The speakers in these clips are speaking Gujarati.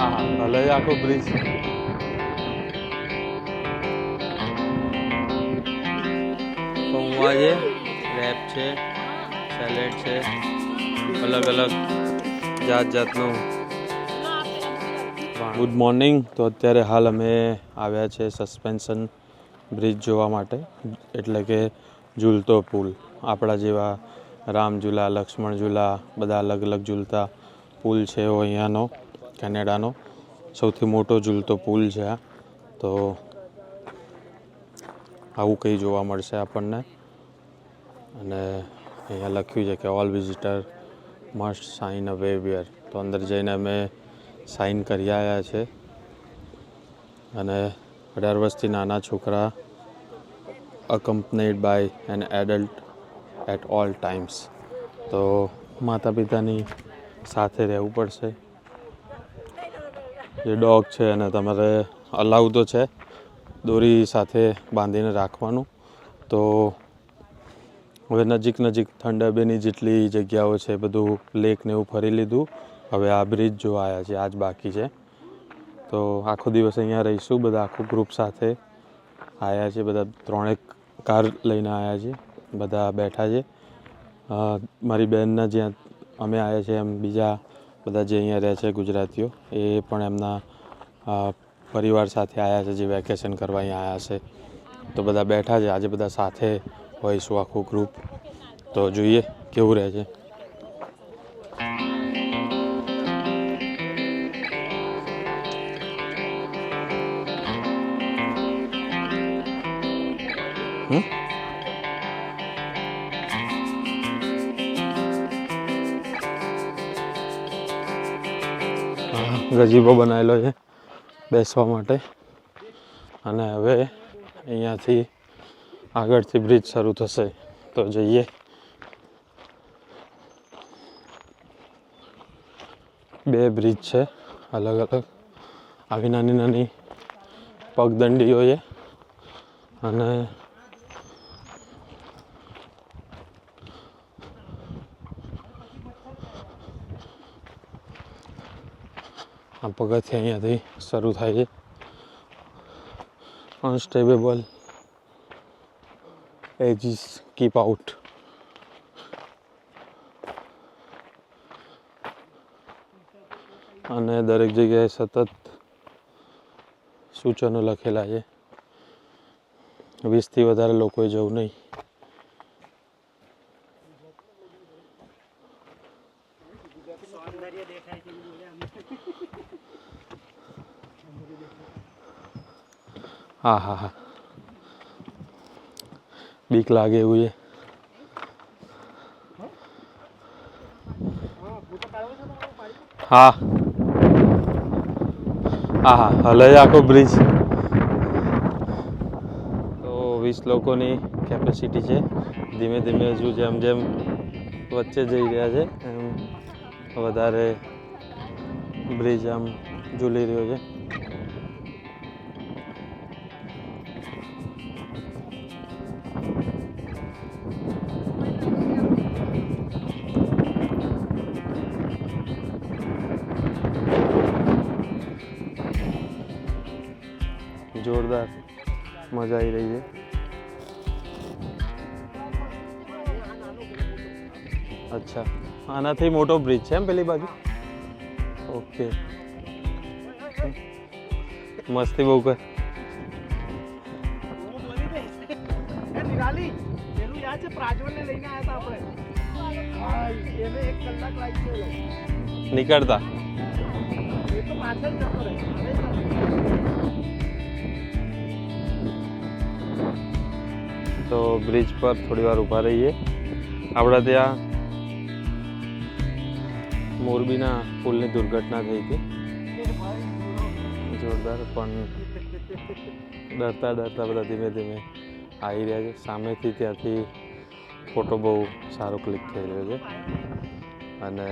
હા હા હલે આખો બ્રિજ પૌવા છે રેપ છે સેલેડ છે અલગ અલગ જાત જાતનું. ગુડ મોર્નિંગ તો અત્યારે હાલ અમે આવ્યા છે સસ્પેન્શન બ્રિજ જોવા માટે એટલે કે ઝૂલતો પુલ. આપણા જેવા રામ ઝૂલા લક્ષ્મણ ઝૂલા બધા અલગ અલગ ઝૂલતા પુલ છે એવો અહીંયાનો. કેનેડાનો સૌથી મોટો ઝૂલતો પુલ છે આ. તો આવું કંઈ જોવા મળશે આપણને. અને અહીંયા લખ્યું છે કે all visitor must sign a waiver તો અંદર જઈને અમે સાઇન કરી આવ્યા છે. અને અઢાર વર્ષથી નાના છોકરા accompanied by an adult at all times તો માતા પિતાની સાથે રહેવું પડશે. જે ડોગ છે એને તમારે અલાઉ તો છે, દોરી સાથે બાંધીને રાખવાનું. તો હવે નજીક નજીક થંડાબેની જેટલી જગ્યાઓ છે, બધું લેક ને એવું ફરી લીધું. હવે આ બ્રિજ જોવા આવ્યા છે, આજ બાકી છે. તો આખો દિવસ અહીંયા રહીશું, બધા આખું ગ્રુપ સાથે આવ્યા છે, બધા ત્રણેક કાર લઈને આવ્યા છે, બધા બેઠા છે. મારી બહેનના જ્યાં અમે આવ્યા છીએ એમ બીજા બધા જે અહીંયા રહે છે ગુજરાતીઓ, એ પણ એમના પરિવાર સાથે આવ્યા છે, જે વેકેશન કરવા અહીંયા આવ્યા છે. તો બધા બેઠા છે, આજે બધા સાથે હોઈશું આખું ગ્રુપ તો જોઈએ કેવું રહે છે. ગજીબો બનાવેલો છે બેસવા માટે. અને હવે અહીંયાથી આગળથી બ્રિજ શરૂ થશે. તો જઈએ. બે બ્રિજ છે, અલગ અલગ. આવી નાની નાની પગદંડીઓ છે. અને આ પગથિયા અહીંયાથી શરૂ થાય છે. અનસ્ટેબેબલ edges કીપ આઉટ અને દરેક જગ્યાએ સતત સૂચનો લખેલા છે. વીસથી વધારે લોકોએ જવું નહીં. હા હા હા બીક લાગે એવું છે હા હા હા હલે જ આખો બ્રિજ તો વીસ લોકોની કેપેસિટી છે ધીમે ધીમે હજુ જેમ જેમ વચ્ચે જઈ રહ્યા છે એમ વધારે બ્રિજ આમ ઝૂલી રહ્યો છે જોરદાર મજા આવી રહી છે અચ્છા આનાથી મોટો બ્રિજ છે એમ પેલી બાજુ ઓકે મસ્તી બહુ કર એ તો બ્રિજ પર થોડી વાર ઊભા રહીએ. આપણા ત્યાં મોરબીના પુલની દુર્ઘટના થઈ હતી. જોરદાર, પણ ડરતા ડરતા બધા ધીમે ધીમે આવી રહ્યા છે. સામેથી ત્યાંથી ફોટો બહુ સારો ક્લિક થઈ રહ્યો છે. અને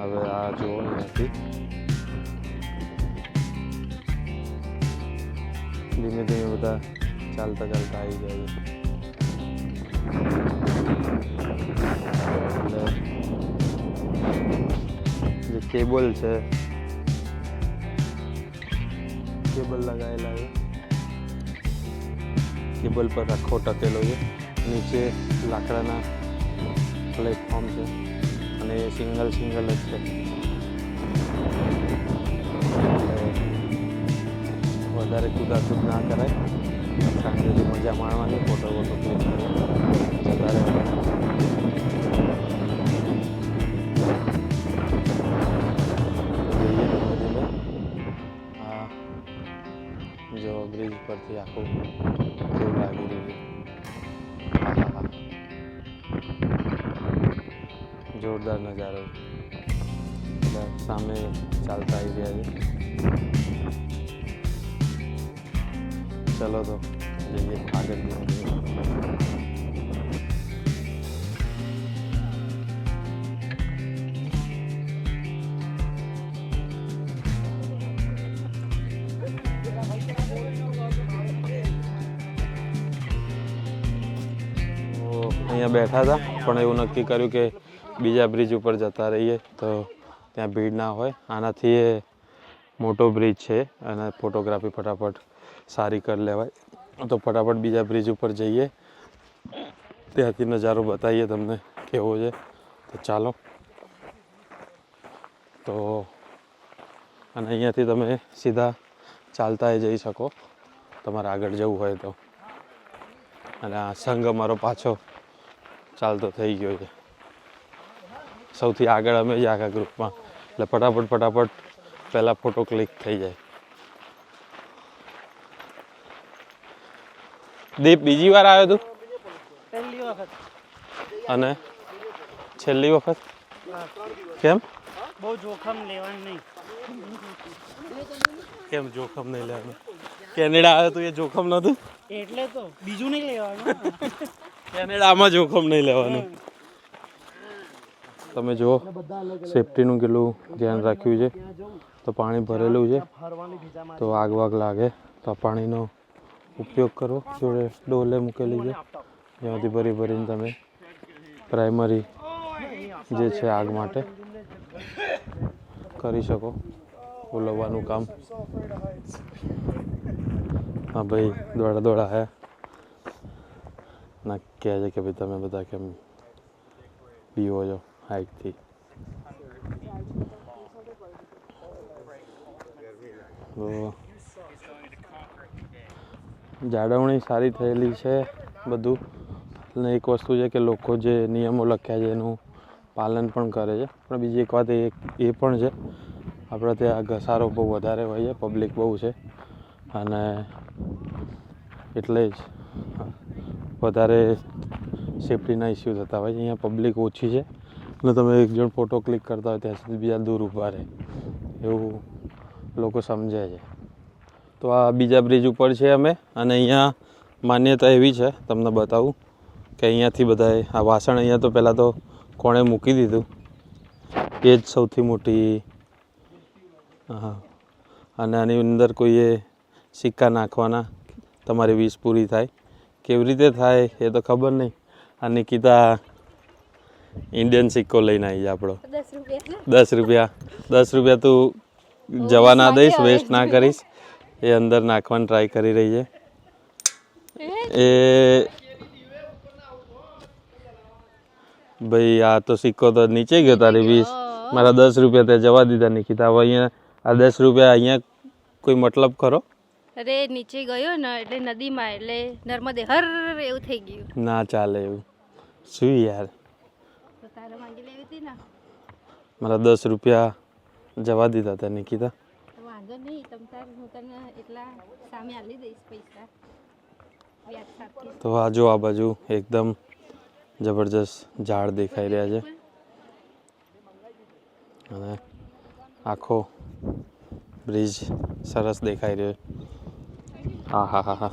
હવે આ જુઓ અહીંયાથી. ધીમે ધીમે બધા ચાલતા ચાલતા આવી જાય છે એટલે જે કેબલ છે કેબલ લગાવેલા છે કેબલ પર આખો ટકેલો છે નીચે લાકડાના પ્લેટફોર્મ છે અને સિંગલ સિંગલ જ છે એટલે વધારે કુદાકુદ ના કરાય શાંતિથી મજા માણવાની ફોટો વોટો ક્લિક કરી જતા રહેવાના જો બ્રિજ પરથી આખું કેવું લાગી રહ્યું જોરદાર નજારો. સામે ચાલતા આવી રહ્યા છે. ચલો તો જઈએ આગળ અહીંયા બેઠા હતા, પણ એવું નક્કી કર્યું કે બીજા બ્રિજ ઉપર જતા રહીએ, તો ત્યાં ભીડ ના હોય. આનાથી એ મોટો બ્રિજ છે અને ફોટોગ્રાફી ફટાફટ સારી કરી લેવાય. તો ફટાફટ બીજા બ્રિજ ઉપર જઈએ. ત્યાંથી નજારો બતાવીએ તમને કેવો છે. તો ચાલો. તો અને અહીંયાથી તમે સીધા ચાલતા જઈ શકો. તમારે આગળ જવું હોય તો. અને આ સંઘ અમારો પાછો ચાલતો થઈ ગયો છે. સૌથી આગળ અમે જ આખા ગ્રુપમાં એટલે ફટાફટ ફટાફટ પહેલાં ફોટો ક્લિક થઈ જાય. દીપ બીજી વાર આવ્યો તું? પહેલી વખત. અને છેલ્લી વખત? કેમ? બહુ જોખમ લેવાનું નહીં. કેમ જોખમ નહીં લેવાનું? કેનેડા આવ્યો તું એ જોખમ નતું એટલે તો બીજું નહીં લેવાનું. કેનેડામાં જોખમ નહીં લેવાનું. તમે જુઓ સેફટીનું કેટલું ધ્યાન રાખ્યું છે. તો પાણી ભરેલું છે. તો આગ વાગ લાગે તો પાણીનો ઉપયોગ કરો. જોડે ડોલે મૂકેલી છે. જ્યાંથી ભરી ભરીને તમે પ્રાઇમરી જે છે આગ માટે કરી શકો. ઓલવવાનું કામ. હા ભાઈ, દોડા દોડા હે. ના, કહે છે કે ભાઈ તમે બધા કેમ પીવો છો હાઈટથી તો જાળવણી સારી થયેલી છે બધું. અને એક વસ્તુ છે કે લોકો જે નિયમો લખ્યા છે એનું પાલન પણ કરે છે. પણ બીજી એક વાત એ એ પણ છે, આપણે ત્યાં ઘસારો બહુ વધારે હોય છે પબ્લિક બહુ છે. અને એટલે જ વધારે સેફટીના ઇસ્યુ થતા હોય છે. અહીંયા પબ્લિક ઓછી છે. અને તમે એક જણ ફોટો ક્લિક કરતા હોય, ત્યાં સુધી બીજા દૂર ઊભા રહે. એવું લોકો સમજે છે. તો આ બીજા બ્રિજ ઉપર છે અમે. અને અહીંયા માન્યતા એવી છે તમને બતાવું કે અહીંયાથી બધાએ આ વાસણ અહીંયા તો પહેલાં તો કોણે મૂકી દીધું. એ જ સૌથી મોટી હા. અને આની અંદર કોઈએ સિક્કા નાખવાના તમારી વીસ પૂરી થાય. કેવી રીતે થાય એ તો ખબર નહીં. આ નિકિતા ઇન્ડિયન સિક્કો લઈને આવી જાય આપણો. દસ રૂપિયા. દસ રૂપિયા. તું જવા ના દઈશ વેસ્ટ ના કરીશ. એ અંદર નાખવાની ટ્રાય કરી રહી છે. એ ભાઈ આ તો સિક્કો તો નીચે ગયો તારી વીસ. મારા દસ રૂપિયા તે જવા દીધા નિકિતા હવે અહીંયા આ દસ રૂપિયા અહીંયા કોઈ મતલબ ખરો? અરે નીચે ગયો ને એટલે નદીમાં એટલે નર્મદે હર એવું થઈ ગયું. ના ચાલે એવું. શું યાર? મારા દસ રૂપિયા જવા દીધા ત્યાં નિકિતા વાંધો નહીં તમ તાર હું તને એટલા સામે આલી દઈશ પૈસા. વ્યાજ સાથે તો આ જો આ બાજુ એકદમ જબરજસ્ત ઝાડ દેખાઈ રહ્યા છે. અને આખો બ્રિજ સરસ દેખાઈ રહ્યો હા હા હા હા.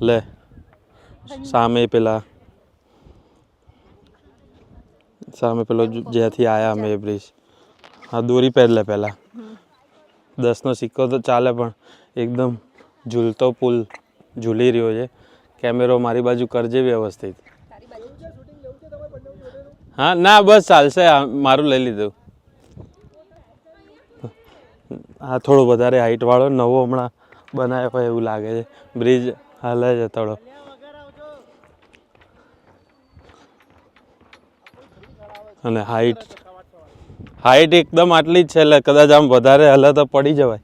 લે સામે પેલા સામે પેલો જ્યાંથી આવ્યા અમે એ બ્રિજ. હા દોરી પહેરલે પહેલા. દસનો સિક્કો તો ચાલે પણ એકદમ ઝૂલતો પુલ ઝૂલી રહ્યો છે. કેમેરો મારી બાજુ કરજે વ્યવસ્થિત. હા, ના, બસ ચાલશે. મારું લઈ લીધું. આ થોડો વધારે હાઈટવાળો નવો હમણાં બનાવ્યો હોય એવું લાગે છે. બ્રિજ હાલે છે થોડો. અને હાઈટ હાઈટ એકદમ આટલી જ છે, એટલે કદાચ આમ વધારે હલે તો પડી જવાય.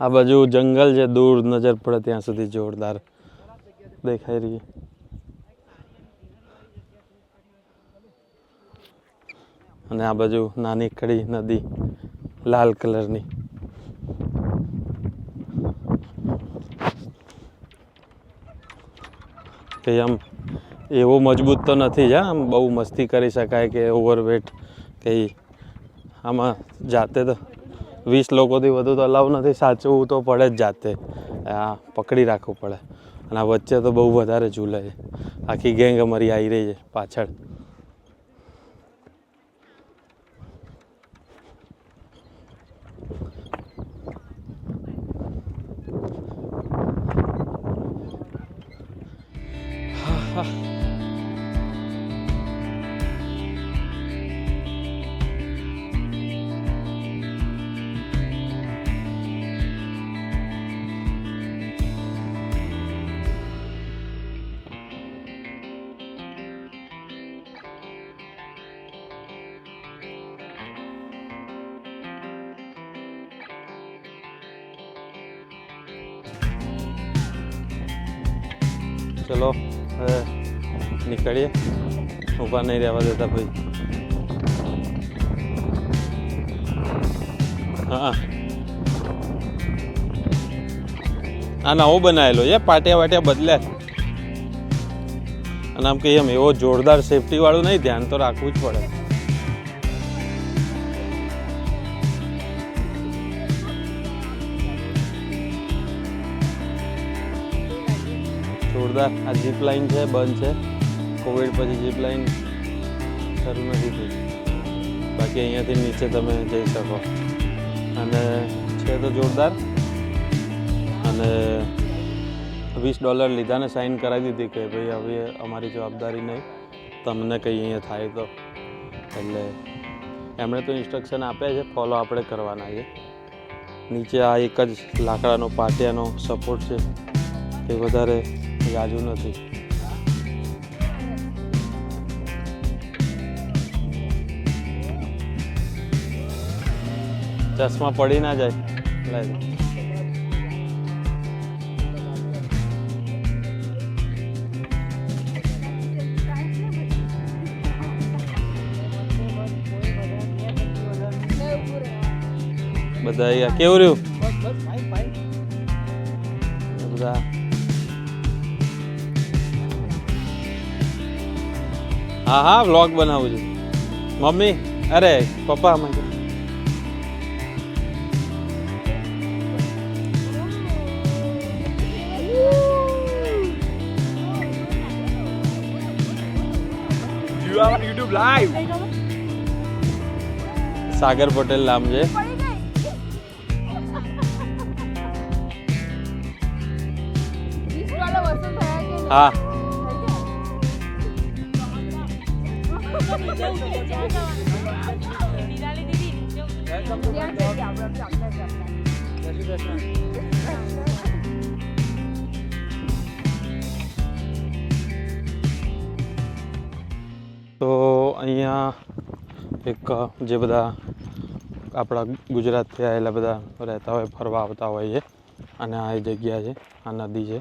આ બાજુ જંગલ છે, દૂર નજર પડે ત્યાં સુધી જોરદાર દેખાઈ રહી અને આ બાજુ નાની કડી નદી, લાલ કલરની. કે આમ એવો મજબૂત તો નથી જ આમ બહુ મસ્તી કરી શકાય કે ઓવરવેટ કે આમાં જાતે તો વીસ લોકોથી વધુ તો અલાવ નથી સાચવવું તો પડે જ જાતે. આ પકડી રાખવું પડે. અને આ વચ્ચે તો બહુ વધારે ઝૂલે છે. આખી ગેંગ અમારી આવી રહી છે પાછળ. ચલો, હવે નીકળીએ. ઊભા નહીં રહેવા દેતા ભાઈ હા. આ નવો બનાવેલો છે, પાટિયા વાટિયા બદલ્યા અને આમ કહીએ એમ, એવો જોરદાર સેફટી વાળું નહીં, ધ્યાન તો રાખવું જ પડે. જોરદાર. આ જીપ લાઇન છે, બંધ છે. કોવિડ પછી જીપ લાઇન શરૂ નથી થઈ. બાકી અહીંયાથી નીચે તમે જઈ શકો. અને છે તો જોરદાર. અને વીસ ડોલર લીધા ને સાઈન કરાવી દીધી કે ભાઈ હવે અમારી જવાબદારી નહીં. તમને કંઈ અહીંયા થાય તો. એટલે એમણે તો ઇન્સ્ટ્રક્શન આપ્યા છે ફોલો આપણે કરવાના છે. નીચે આ એક જ લાકડાનો, પાટિયાનો સપોર્ટ છે. એ વધારે યાજુ નથી ચશ્મા પડી ના જાય લાય. બધા અહીંયા કેવું રહ્યું હા હા વ્લોગ બનાવું છું. મમ્મી અરે પપ્પા અમે યુટ્યુબ લાઈવ સાગર પટેલ નામ છે. હા. તો અહીંયા એક જે બધા આપણા ગુજરાતથી આવેલા બધા રહેતા હોય, ફરવા આવતા હોય છે. અને આ જગ્યા છે, આ નદી છે.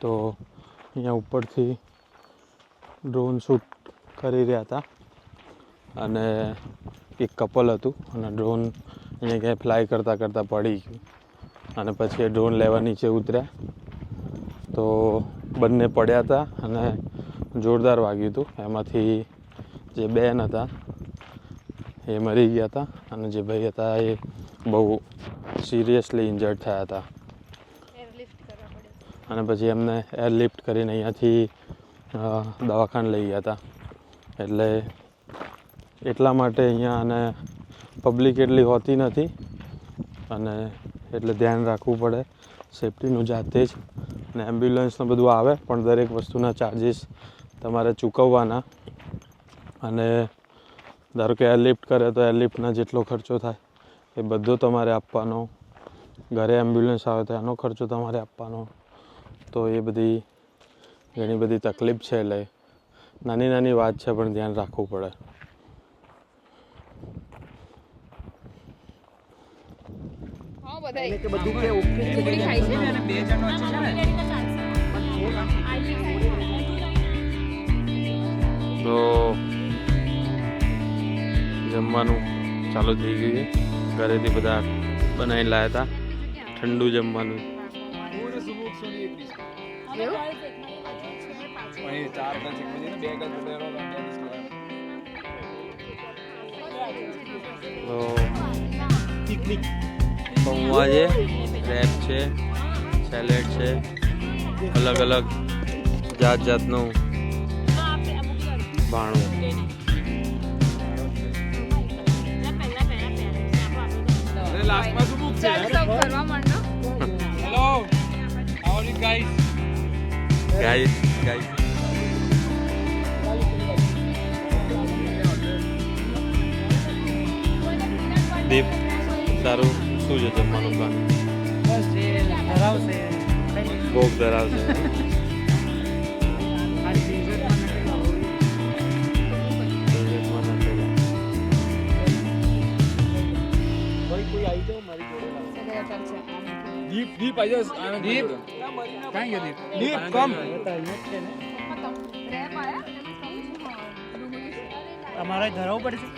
તો અહીંયા ઉપરથી ડ્રોન શૂટ કરી રહ્યા હતા. અને એક કપલ હતું અને ડ્રોન અહીંયા ક્યાંય ફ્લાય કરતાં કરતાં પડી ગયું. અને પછી એ ડ્રોન લેવા નીચે ઉતર્યા. તો બંને પડ્યા હતા અને જોરદાર વાગ્યું હતું. એમાંથી જે બેન હતા એ મરી ગયા હતા અને જે ભાઈ હતા એ બહુ સિરિયસલી ઇન્જર્ડ થયા હતા. અને પછી એમને એરલિફ્ટ કરીને અહીંયાથી દવાખાને લઈ ગયા હતા. એટલે એટલા માટે અહીંયા અને પબ્લિક એટલી હોતી નથી. અને એટલે ધ્યાન રાખવું પડે. સેફટીનું જાતે જ. અને એમ્બ્યુલન્સને બધું આવે, પણ દરેક વસ્તુના ચાર્જિસ તમારે ચૂકવવાના. અને ધારો કે એરલિફ્ટ કરે તો એરલિફ્ટના જેટલો ખર્ચો થાય, એ બધો તમારે આપવાનો. ઘરે એમ્બ્યુલન્સ આવે તો એનો ખર્ચો તમારે આપવાનો. તો એ બધી ઘણી બધી તકલીફ છે એટલે નાની નાની વાત છે પણ ધ્યાન રાખવું પડે. તો જમવાનું ચાલુ થઈ ગયું છે. ઘરેથી બધા બનાવી લાયા હતા. ઠંડુ જમવાનું. ચાલુ થઈ ગયું છે ઘરેથી બધા બનાવીને લાવ્યા હતા ઠંડુ જમવાનું તો પિકનિક પૌવા છે રેપ છે સેલેડ છે અલગ અલગ જાત જાતનું ભાણું. માંડો. ગાઈસ ગાઈસ દીપ તારું શું છે જમવાનું પ્લાન ધરાવશે ભોગ ધરાવશે. દીપ દીપ આઈ જસ દીપ. કાંઈ ગયો દીપ? દીપ કમ તમારે ધરાવવું પડશે